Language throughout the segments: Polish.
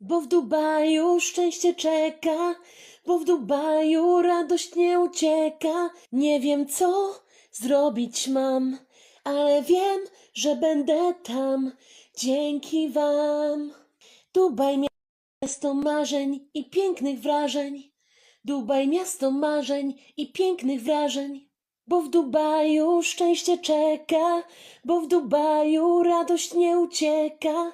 Bo w Dubaju szczęście czeka, bo w Dubaju radość nie ucieka. Nie wiem co zrobić mam, ale wiem, że będę tam dzięki wam. Dubaj miasto marzeń i pięknych wrażeń. Dubaj miasto marzeń i pięknych wrażeń. Bo w Dubaju szczęście czeka, bo w Dubaju radość nie ucieka.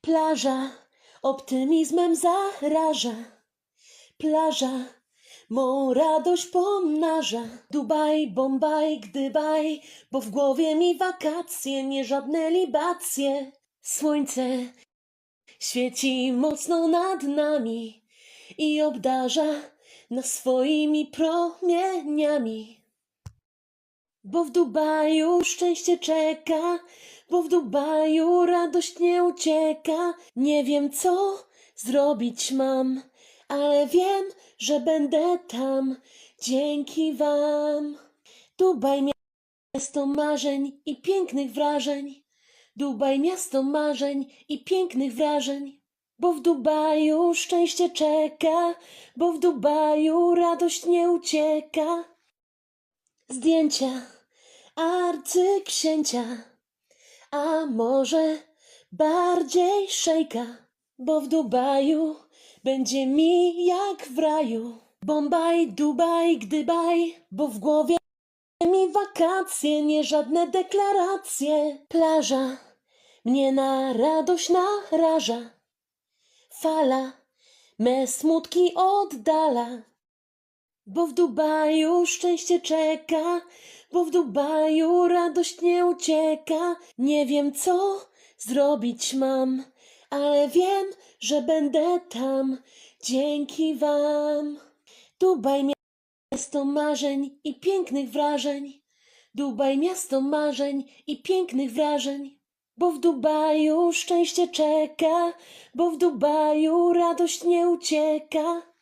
Plaża optymizmem zaraża. Plaża mą radość pomnaża. Dubaj, Bombaj, Gdybaj, bo w głowie mi wakacje, nie żadne libacje. Słońce świeci mocno nad nami i obdarza nas swoimi promieniami. Bo w Dubaju szczęście czeka, bo w Dubaju radość nie ucieka. Nie wiem co zrobić mam, ale wiem, że będę tam dzięki wam. Dubaj miasto marzeń i pięknych wrażeń. Dubaj miasto marzeń i pięknych wrażeń. Bo w Dubaju szczęście czeka, bo w Dubaju radość nie ucieka. Zdjęcia arcyksięcia, a może bardziej szejka, bo w Dubaju będzie mi jak w raju. Bombaj, Dubaj, Gdybaj, bo w głowie mi wakacje, nie żadne deklaracje. Plaża mnie na radość naraża, fala me smutki oddala. Bo w Dubaju szczęście czeka, bo w Dubaju radość nie ucieka. Nie wiem co zrobić mam, ale wiem, że będę tam dzięki wam. Dubaj miasto marzeń i pięknych wrażeń. Dubaj miasto marzeń i pięknych wrażeń. Bo w Dubaju szczęście czeka, bo w Dubaju radość nie ucieka.